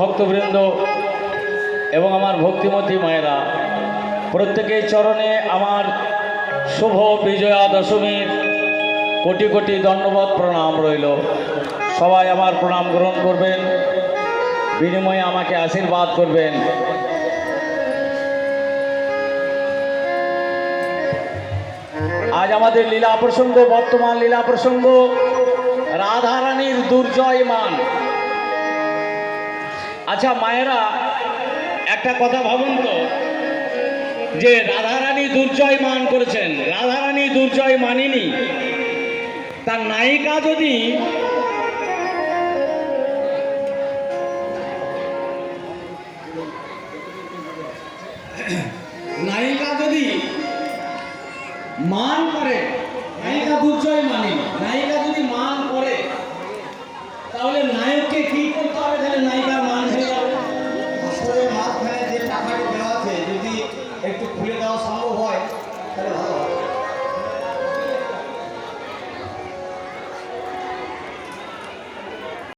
ভক্তবৃন্দ এবং আমার ভক্তিমতী মায়েরা, প্রত্যেকের চরণে আমার শুভ বিজয়া দশমীর কোটি কোটি দণ্ডবত প্রণাম রইল। সবাই আমার প্রণাম গ্রহণ করবেন, বিনিময়ে আমাকে আশীর্বাদ করবেন। আজ আমাদের লীলা প্রসঙ্গ, বর্তমান লীলা প্রসঙ্গ, রাধারানীর দুর্জয় মান আচ্ছা মায়েরা, একটা কথা ভাবুন তো। যে রাধারানী দুর্জয় মান করেছেন, রাধারানী দুর্জয় মানিনি। তার নায়িকা যদি নায়িকা যদি মান করে, নায়িকা দুর্জয় মানে নায়িকা যদি মান করে, তাহলে নায়ককে কি করতে হবে? তাহলে নায়িকার একটু খুলে দেওয়া সম্ভব হয় তাহলে ভালো